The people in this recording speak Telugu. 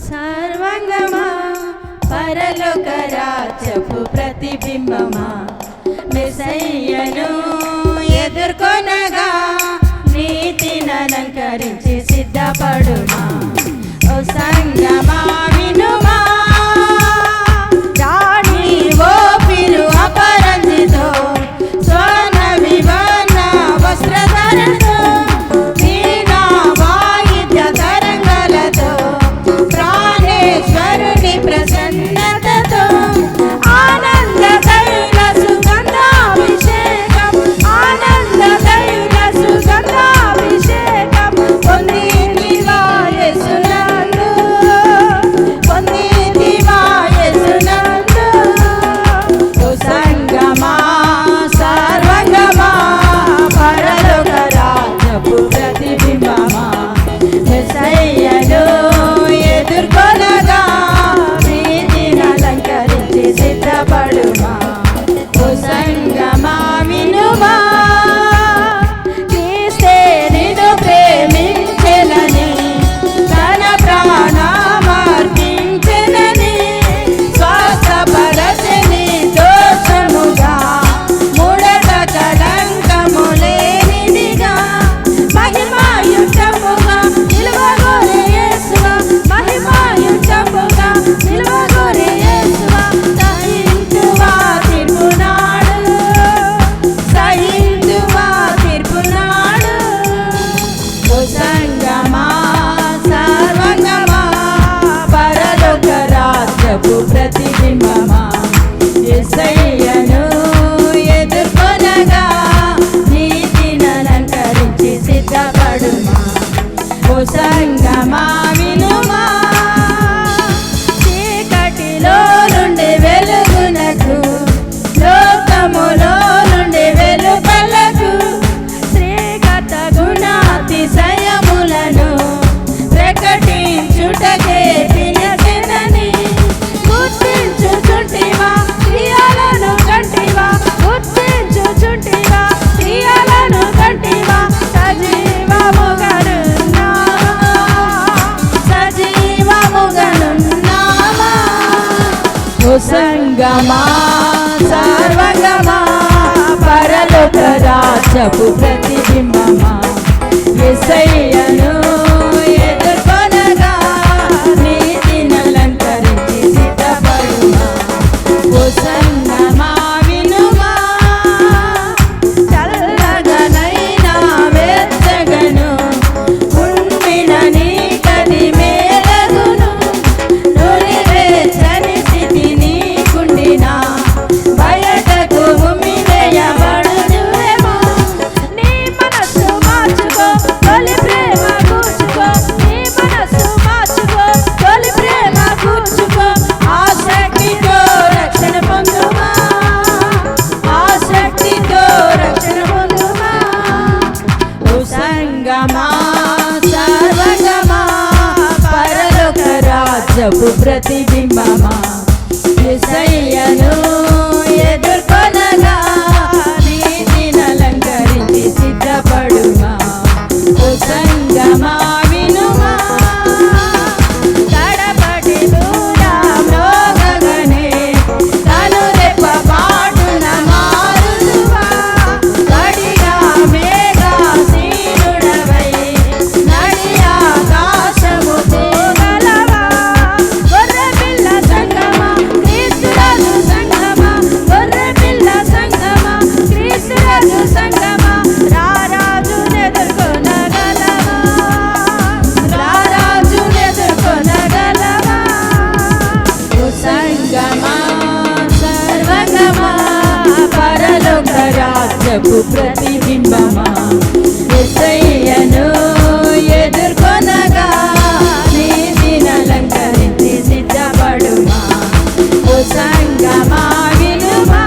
సర్వంగమా పరలోక రాజపు ప్రతిబింబమా మెసయ్యను ఎదుర్కొనగా గమా సర్వగమా పరలోక రాజపు ప్రతిబింబమా ఎసయ్యను సమాజపు ప్రతిబింబమా? ఎసయ్యను నాకు ప్రతిబింబమా? ఎస్ఐయను ఎదుర్కొనగా నీ దినలంకరించి సిద్ధపడుమా? ఓ సంగమా వినుమా